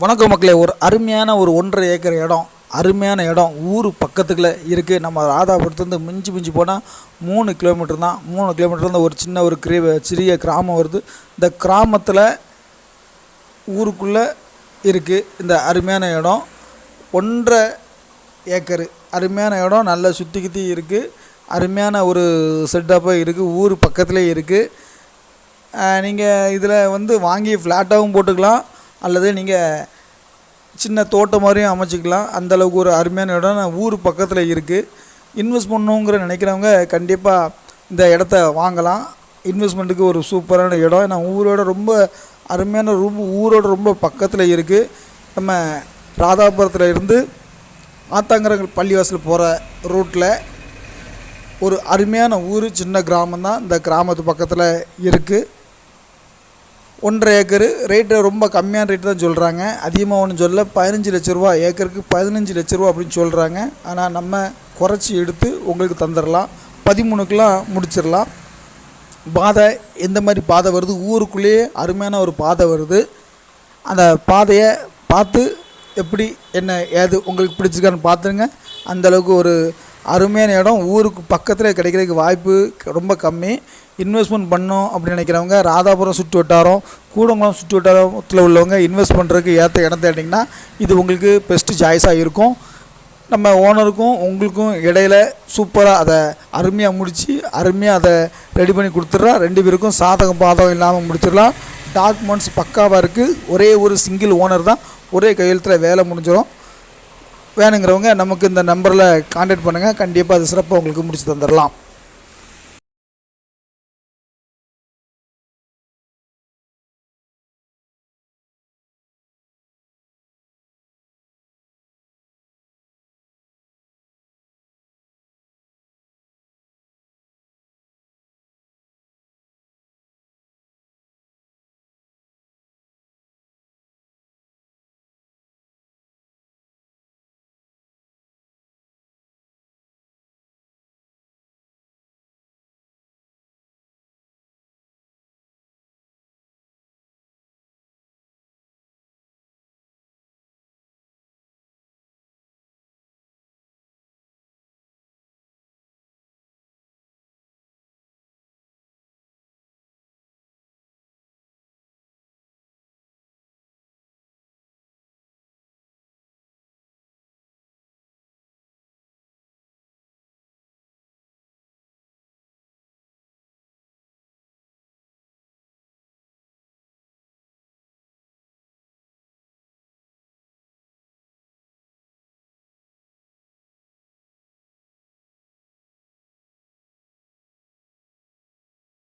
வணக்கம் மக்களே ஒரு அருமையான ஒரு ஒன்றரை ஏக்கர் இடம் அருமையான இடம் ஊர் பக்கத்தில் இருக்குது நம்ம ராதாபுரத்துலேருந்து மிஞ்சி மிஞ்சி போனால் மூணு கிலோமீட்டர் தான். மூணு கிலோமீட்டர் தான் ஒரு சின்ன ஒரு கிரீ சிறிய கிராமம் வருது. இந்த கிராமத்தில் ஊருக்குள்ளே இருக்குது இந்த அருமையான இடம். ஒன்றரை ஏக்கரு. அருமையான இடம் நல்லா சுற்றி கித்தி இருக்குது அருமையான ஒரு செட்டப்பாக இருக்குது ஊர் பக்கத்துலேயே இருக்குது நீங்கள் இதில் வந்து வாங்கி ஃப்ளாட்டாகவும் போட்டுக்கலாம். அல்லது நீங்கள் சின்ன தோட்டம் மாதிரியும் அமைச்சிக்கலாம். அந்தளவுக்கு ஒரு அருமையான இடம். ஊர் பக்கத்தில் இருக்குது இன்வெஸ்ட் பண்ணணுங்கிற நினைக்கிறவங்க கண்டிப்பாக இந்த இடத்த வாங்கலாம். இன்வெஸ்ட்மெண்ட்டுக்கு ஒரு சூப்பரான இடம். நான் ஊரோட ரொம்ப அருமையான ரொம்ப ஊரோட ரொம்ப பக்கத்தில் இருக்குது நம்ம ராதாபுரத்தில் இருந்து ஆத்தாங்கரங்கள் பள்ளிவாசல் போகிற ரூட்டில் ஒரு அருமையான ஊர் சின்ன கிராமம் தான் இந்த கிராமத்து பக்கத்தில் இருக்குது ஒன்றரை ஏக்கரு. ரேட்டு ரொம்ப கம்மியான ரேட்டு தான் சொல்கிறாங்க அதிகமாக ஒன்றும் சொல்ல பதினஞ்சு லட்ச ரூபா ஏக்கருக்கு பதினஞ்சு லட்ச ரூபா அப்படின்னு சொல்கிறாங்க ஆனால் நம்ம குறைச்சி எடுத்து உங்களுக்கு தந்துடலாம் பதிமூணுக்கெலாம் முடிச்சிடலாம் பாதை எந்த மாதிரி பாதை வருது? ஊருக்குள்ளேயே அருமையான ஒரு பாதை வருது. அந்த பாதையை பார்த்து எப்படி என்ன ஏது உங்களுக்கு பிடிச்சிருக்கான்னு பார்த்துருங்க. அந்தளவுக்கு ஒரு அருமையான இடம். ஊருக்கு பக்கத்தில் கிடைக்கிறதுக்கு வாய்ப்பு ரொம்ப கம்மி. இன்வெஸ்ட்மெண்ட் பண்ணோம் அப்படின்னு நினைக்கிறவங்க ராதாபுரம் சுற்று வட்டாரம் கூடங்குளம் சுற்று வட்டாரத்தில் உள்ளவங்க இன்வெஸ்ட் பண்ணுறதுக்கு ஏற்ற இடம் தேடிங்கன்னா இது உங்களுக்கு பெஸ்ட்டு சாய்ஸாக இருக்கும். நம்ம ஓனருக்கும் உங்களுக்கும் இடையில சூப்பராக அதை அருமையாக முடித்து அருமையாக அதை ரெடி பண்ணி கொடுத்துட்றா. ரெண்டு பேருக்கும் சாதகம் பாதகம் இல்லாமல் முடிச்சிடலாம். டாக்குமெண்ட்ஸ் பக்காவாக இருக்குது ஒரே ஒரு சிங்கிள் ஓனர் தான். ஒரே கையெழுத்தில் வேலை முடிஞ்சிடும். வேணுங்கிறவங்க நமக்கு இந்த நம்பரில் காண்டாக்ட் பண்ணுங்கள் கண்டிப்பாக அது சிறப்பாக உங்களுக்கு முடிச்சு தந்துடலாம்